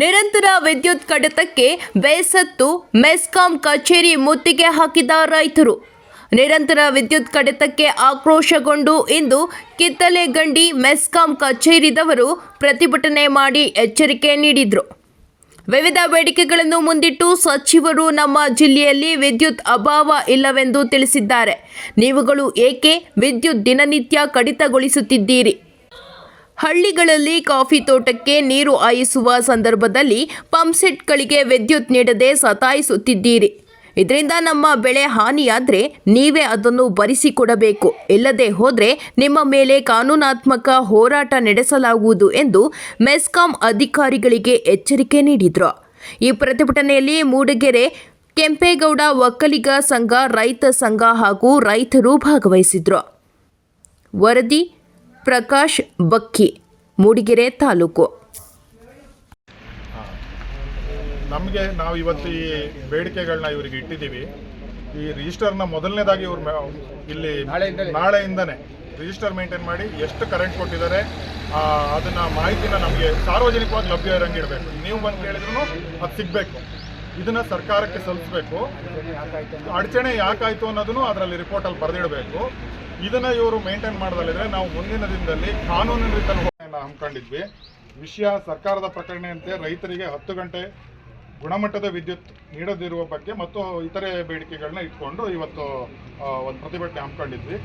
ನಿರಂತರ ವಿದ್ಯುತ್ ಕಡಿತಕ್ಕೆ ಬೇಸತ್ತು ಮೆಸ್ಕಾಂ ಕಚೇರಿ ಮುತ್ತಿಗೆ ಹಾಕಿದ ರೈತರು. ನಿರಂತರ ವಿದ್ಯುತ್ ಕಡಿತಕ್ಕೆ ಆಕ್ರೋಶಗೊಂಡು ಇಂದು ಕಿತ್ತಲೆಗಂಡಿ ಮೆಸ್ಕಾಂ ಕಚೇರಿದವರು ಪ್ರತಿಭಟನೆ ಮಾಡಿ ಎಚ್ಚರಿಕೆ ನೀಡಿದರು. ವಿವಿಧ ಬೇಡಿಕೆಗಳನ್ನು ಮುಂದಿಟ್ಟು ಸಚಿವರು ನಮ್ಮ ಜಿಲ್ಲೆಯಲ್ಲಿ ವಿದ್ಯುತ್ ಅಭಾವ ಇಲ್ಲವೆಂದು ತಿಳಿಸಿದ್ದಾರೆ. ನೀವುಗಳು ಏಕೆ ವಿದ್ಯುತ್ ದಿನನಿತ್ಯ ಕಡಿತಗೊಳಿಸುತ್ತಿದ್ದೀರಿ? ಹಳ್ಳಿಗಳಲ್ಲಿ ಕಾಫಿ ತೋಟಕ್ಕೆ ನೀರು ಹಾಯಿಸುವ ಸಂದರ್ಭದಲ್ಲಿ ಪಂಪ್ಸೆಟ್ಗಳಿಗೆ ವಿದ್ಯುತ್ ನೀಡದೆ ಸತಾಯಿಸುತ್ತಿದ್ದೀರಿ. ಇದರಿಂದ ನಮ್ಮ ಬೆಳೆ ಹಾನಿಯಾದರೆ ನೀವೇ ಅದನ್ನು ಭರಿಸಿಕೊಡಬೇಕು. ಇಲ್ಲದೆ ಹೋದರೆ ನಿಮ್ಮ ಮೇಲೆ ಕಾನೂನಾತ್ಮಕ ಹೋರಾಟ ನಡೆಸಲಾಗುವುದು ಎಂದು ಮೆಸ್ಕಾಂ ಅಧಿಕಾರಿಗಳಿಗೆ ಎಚ್ಚರಿಕೆ ನೀಡಿದರು. ಈ ಪ್ರತಿಭಟನೆಯಲ್ಲಿ ಮೂಡಿಗೆರೆ, ಕೆಂಪೇಗೌಡ ಒಕ್ಕಲಿಗ ಸಂಘ, ರೈತ ಸಂಘ ಹಾಗೂ ರೈತರು ಭಾಗವಹಿಸಿದರು. ವರದಿ ಪ್ರಕಾಶ್ ಬಕ್ಕಿ ಮೂಡಿಗೆರೆ ತಾಲೂಕು. ನಮಗೆ ನಾವು ಇವತ್ತು ಈ ಬೇಡಿಕೆಗಳನ್ನ ಇವರಿಗೆ ಇಟ್ಟಿದ್ದೀವಿ. ಈ ರಿಜಿಸ್ಟರ್ನ ಮೊದಲನೇದಾಗಿ ಇವರು ಇಲ್ಲಿ ನಾಳೆಯಿಂದನೇ ರಿಜಿಸ್ಟರ್ ಮೇಂಟೈನ್ ಮಾಡಿ ಎಷ್ಟು ಕರೆಂಟ್ ಕೊಟ್ಟಿದ್ದಾರೆ ಆ, ಅದನ್ನ ಮಾಹಿತಿನ ನಮಗೆ ಸಾರ್ವಜನಿಕವಾಗಿ ಲಭ್ಯ ಇರಂಗೆ ಇರಬೇಕು ನೀವು ಬಂದು ಕೇಳಿದ್ರು ಅದು ಸಿಗಬೇಕು. ಇದನ್ನ ಸರ್ಕಾರಕ್ಕೆ ಸಲ್ಲಿಸಬೇಕು. ಅಡಚಣೆ ಯಾಕಾಯ್ತು ಅನ್ನೋದನ್ನು ಅದರಲ್ಲಿ ರಿಪೋರ್ಟಲ್ಲಿ ಬರೆದಿಡಬೇಕು. ಇದನ್ನ ಇವರು ಮೇಂಟೈನ್ ಮಾಡದಲ್ಲಿದ್ರೆ ನಾವು ಮುಂದಿನ ದಿನದಲ್ಲಿ ಕಾನೂನಿನ ರೀತಿಯಲ್ಲಿ ಹಮ್ಮಿಕೊಂಡಿದ್ವಿ. ವಿಷಯ ಸರ್ಕಾರದ ಪ್ರಕಟಣೆಯಂತೆ ರೈತರಿಗೆ ಹತ್ತು ಗಂಟೆ ಗುಣಮಟ್ಟದ ವಿದ್ಯುತ್ ನೀಡದಿರುವ ಬಗ್ಗೆ ಮತ್ತು ಇತರೆ ಬೇಡಿಕೆಗಳನ್ನ ಇಟ್ಕೊಂಡು ಇವತ್ತು ಒಂದು ಪ್ರತಿಭಟನೆ ಹಮ್ಮಿಕೊಂಡಿದ್ವಿ.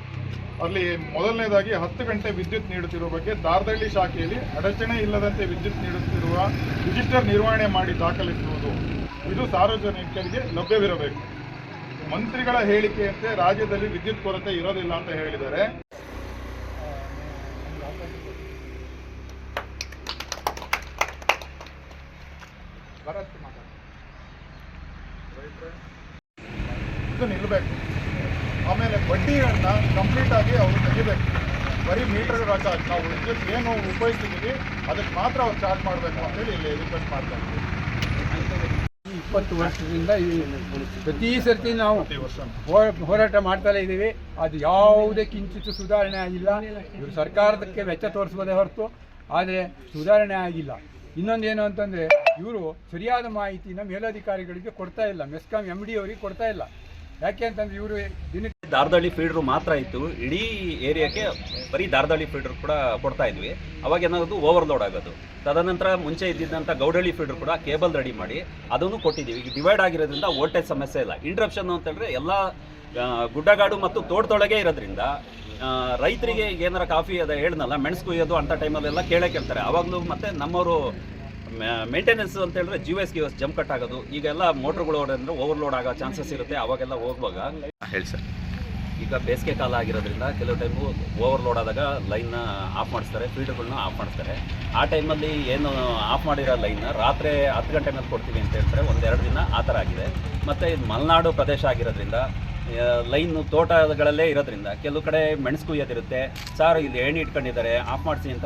ಅಲ್ಲಿ ಮೊದಲನೇದಾಗಿ ಹತ್ತು ಗಂಟೆ ವಿದ್ಯುತ್ ನೀಡುತ್ತಿರುವ ಬಗ್ಗೆ ದಾರದಳ್ಳಿ ಶಾಖೆಯಲ್ಲಿ ಅಡಚಣೆ ಇಲ್ಲದಂತೆ ವಿದ್ಯುತ್ ನೀಡುತ್ತಿರುವ ರಿಜಿಸ್ಟರ್ ನಿರ್ವಹಣೆ ಮಾಡಿ ದಾಖಲಿಸುವುದು. ಇದು ಸಾರ್ವಜನಿಕರಿಗೆ ಲಭ್ಯವಿರಬೇಕು. ಮಂತ್ರಿಗಳ ಹೇಳಿಕೆಯಂತೆ ರಾಜ್ಯದಲ್ಲಿ ವಿದ್ಯುತ್ ಕೊರತೆ ಇರೋದಿಲ್ಲ ಅಂತ ಹೇಳಿದ್ದಾರೆ. ಇದು ನಿಲ್ಲಬೇಕು ಆಮೇಲೆ ಬಡ್ಡಿಗಳನ್ನ ಕಂಪ್ಲೀಟ್ ಆಗಿ ಅವರು ತೆಗಿಬೇಕು. ಬರೀ ಮೀಟರ್ ಚಾರ್ಜ್ ನಾವು ವಿದ್ಯುತ್ ಏನು ಉಪಯೋಗಿಸ್ತಿದ್ದೀವಿ ಅದಕ್ಕೆ ಮಾತ್ರ ಅವ್ರು ಚಾರ್ಜ್ ಮಾಡಬೇಕು ಅಂತೇಳಿ ಇಲ್ಲಿ ರಿಕ್ವೆಸ್ಟ್ ಮಾಡ್ತಾ ಇದ್ದೀವಿ. ಇಪ್ಪತ್ತು ವರ್ಷದಿಂದ ಪ್ರತಿ ಸರ್ತಿ ನಾವು ಹೋರಾಟ ಮಾಡ್ತಲೇ ಇದ್ದೀವಿ. ಅದು ಯಾವುದೇ ಕಿಂಚಿತ್ತು ಸುಧಾರಣೆ ಆಗಿಲ್ಲ. ಇವರು ಸರ್ಕಾರದಕ್ಕೆ ವೆಚ್ಚ ತೋರಿಸ್ಬೋದೇ ಹೊರತು, ಆದರೆ ಸುಧಾರಣೆ ಆಗಿಲ್ಲ. ಇನ್ನೊಂದೇನು ಅಂತಂದರೆ, ಇವರು ಸರಿಯಾದ ಮಾಹಿತಿನ ಮೇಲಧಿಕಾರಿಗಳಿಗೆ ಕೊಡ್ತಾ ಇಲ್ಲ. ಮೆಸ್ಕಾಂ ಎಂ ಡಿ ಅವರಿಗೆ ಕೊಡ್ತಾ ಇಲ್ಲ. ಯಾಕೆ ಅಂತಂದ್ರೆ ಇವರು ದಿನಕ್ಕೆ ದಾರದಳ್ಳಿ ಫೀಡ್ರು ಮಾತ್ರ ಇತ್ತು. ಇಡೀ ಏರಿಯಾಕ್ಕೆ ಬರೀ ದಾರದಳ್ಳಿ ಫೀಡ್ರು ಕೂಡ ಕೊಡ್ತಾ ಇದ್ವಿ. ಅವಾಗ ಏನಾಗೋದು ಓವರ್ಲೋಡ್ ಆಗೋದು. ತದನಂತರ ಮುಂಚೆ ಇದ್ದಿದ್ದಂಥ ಗೌಡಳ್ಳಿ ಫೀಡ್ರ್ ಕೂಡ ಕೇಬಲ್ ರೆಡಿ ಮಾಡಿ ಅದನ್ನು ಕೊಟ್ಟಿದ್ದೀವಿ. ಈಗ ಡಿವೈಡ್ ಆಗಿರೋದ್ರಿಂದ ವೋಲ್ಟೇಜ್ ಸಮಸ್ಯೆ ಇಲ್ಲ. ಇಂಟ್ರಪ್ಷನ್ ಅಂತಂದರೆ ಎಲ್ಲ ಗುಡ್ಡಗಾಡು ಮತ್ತು ತೋಟದೊಳಗೆ ಇರೋದ್ರಿಂದ ರೈತರಿಗೆ ಏನಾರ ಕಾಫಿ ಅದ ಹೇಳ್ನಲ್ಲ ಮೆಣಸು ಕುಯ್ಯೋದು ಅಂಥ ಟೈಮಲ್ಲೆಲ್ಲ ಕೇಳೋಕೆ ಕೇಳ್ತಾರೆ. ಆವಾಗಲೂ ಮತ್ತೆ ನಮ್ಮವರು ಮೇಂಟೆನೆನ್ಸ್ ಅಂತ ಹೇಳಿದ್ರೆ ಜಿ ಎಸ್ ಗಿ ಜಂಪ್ ಕಟ್ ಆಗೋದು. ಈಗೆಲ್ಲ ಮೋಟ್ರ್ಗಳು ಅಂದ್ರೆ ಓವರ್ಲೋಡ್ ಆಗೋ ಚಾನ್ಸಸ್ ಇರುತ್ತೆ. ಅವಾಗೆಲ್ಲ ಹೋಗುವಾಗ. ಹೇಳಿ ಸರ್. ಈಗ ಬೇಸಿಗೆ ಕಾಲ ಆಗಿರೋದ್ರಿಂದ ಕೆಲವು ಟೈಮು ಓವರ್ಲೋಡ್ ಆದಾಗ ಲೈನ್ನ ಆಫ್ ಮಾಡಿಸ್ತಾರೆ ಫೀಲ್ಡ್ಗಳನ್ನ ಆಫ್ ಮಾಡಿಸ್ತಾರೆ. ಆ ಟೈಮಲ್ಲಿ ಏನು ಆಫ್ ಮಾಡಿರೋ ಲೈನ್ನ ರಾತ್ರಿ ಹತ್ತು ಗಂಟೆ ಮೇಲೆ ಕೊಡ್ತೀವಿ ಅಂತ ಹೇಳ್ತಾರೆ, ಒಂದೆರಡು ದಿನ ಆ ಥರ ಆಗಿದೆ. ಮತ್ತು ಇದು ಮಲೆನಾಡು ಪ್ರದೇಶ ಆಗಿರೋದ್ರಿಂದ ಲೈನು ತೋಟಗಳಲ್ಲೇ ಇರೋದ್ರಿಂದ ಕೆಲವು ಕಡೆ ಮೆಣಸು ಕುಯ್ಯೋದಿರುತ್ತೆ. ಸಾರು ಇಲ್ಲಿ ಎಣ್ಣೆ ಇಟ್ಕೊಂಡಿದ್ದಾರೆ ಆಫ್ ಮಾಡಿಸಿ ಅಂತ